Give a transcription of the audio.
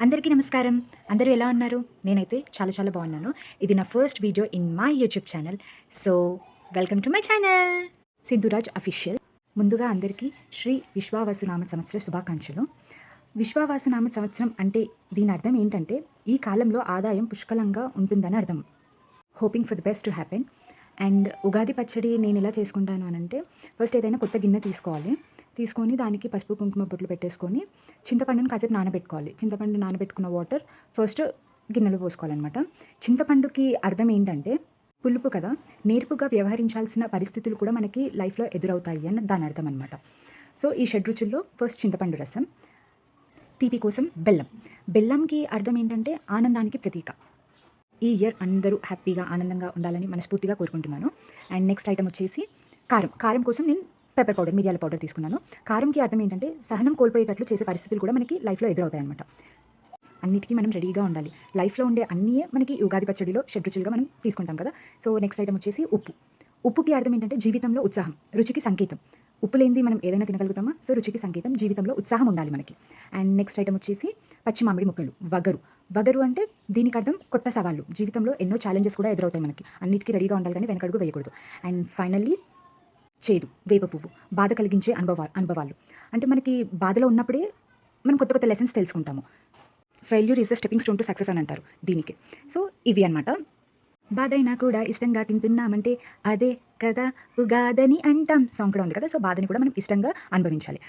అందరికీ నమస్కారం. అందరూ ఎలా ఉన్నారు? నేనైతే చాలా చాలా బాగున్నాను. ఇది నా first video in my YouTube channel. So welcome to my channel. Sindhuraj official. ముందుగా అందరికీ శ్రీ విశ్వావాసునామ సంవత్సర శుభాకాంక్షలు. విశ్వావాసునామ సంవత్సరం అంటే దీని అర్థం ఏంటంటే ఈ కాలంలో ఆదాయం పుష్కలంగా ఉంటుందని అర్థం. Hoping for the best to happen and Ugadi పచ్చడి నేను ఎలా చేసుకుంటాను అని అంటే ఫస్ట్ ఏదైనా కొత్త గిన్నె తీసుకోవాలి. తీసుకొని దానికి పసుపు కుంకుమ బొట్లు పెట్టేసుకొని చింతపండుని కాసేపు నానబెట్టుకోవాలి. చింతపండు నానబెట్టుకున్న వాటర్ ఫస్ట్ గిన్నెలో పోసుకోవాలన్నమాట. చింతపండుకి అర్థం ఏంటంటే పులుపు కదా నేర్పుగా వ్యవహరించాల్సిన పరిస్థితులు కూడా మనకి లైఫ్లో ఎదురవుతాయి అని దాని అర్థం అనమాట సో ఈ షడ్రుచుల్లో ఫస్ట్ చింతపండు రసం తీపి కోసం బెల్లం. బెల్లంకి అర్థం ఏంటంటే ఆనందానికి ప్రతీక. ఈ ఇయర్ అందరూ హ్యాపీగా ఆనందంగా ఉండాలని మనస్ఫూర్తిగా కోరుకుంటున్నాను. అండ్ నెక్స్ట్ ఐటమ్ వచ్చేసి కారం. కారం కోసం నేను పెప్పర్ పౌడర్ మిరియాల పౌడర్ తీసుకున్నాను. కారంకి అర్థం ఏంటంటే సహనం కోల్పోయేటట్లు చేసే పరిస్థితులు కూడా మనకి లైఫ్లో ఎదురవుతాయి అనమాట అన్నిటికీ మనం రెడీగా ఉండాలి. లైఫ్లో ఉండే అన్నీ మనకి ఉగాది పచ్చడిలో షడ్రుచులుగా మనం తీసుకుంటాం కదా. సో నెక్స్ట్ ఐటమ్ వచ్చేసి ఉప్పు. ఉప్పుకి అర్థం ఏంటంటే జీవితంలో ఉత్సాహం రుచికి సంకేతం. ఉప్పు లేనిది మనం ఏదైనా తినగలుగుతామా? సో రుచికి సంకేతం జీవితంలో ఉత్సాహం ఉండాలి మనకి. అండ్ నెక్స్ట్ ఐటమ్ వచ్చేసి పచ్చి మామిడి ముక్కలు వగరు. వగరు అంటే దీనికి అర్థం కొత్త సవాళ్ళు. జీవితంలో ఎన్నో ఛాలెంజెస్ కూడా ఎదురవుతాయి మనకి. అన్నిటికీ రెడీగా ఉండాలి కానీ వెనకడుగు వేయకూడదు. అండ్ ఫైనల్లీ చేదు వేప పువ్వు. బాధ కలిగించే అనుభవాలు అనుభవాలు. అంటే మనకి బాధలో ఉన్నప్పుడే మనం కొత్త కొత్త లెసన్స్ తెలుసుకుంటాము. Failure is the stepping stone to success అని అంటారు దీనికి. సో ఇవి అనమాట బాధైనా కూడా ఇష్టంగా తింటున్నామంటే అదే కదా ఉగాదని అంటాం. సాంగ్ కూడా ఉంది కదా సో బాధని కూడా మనం ఇష్టంగా అనుభవించాలి.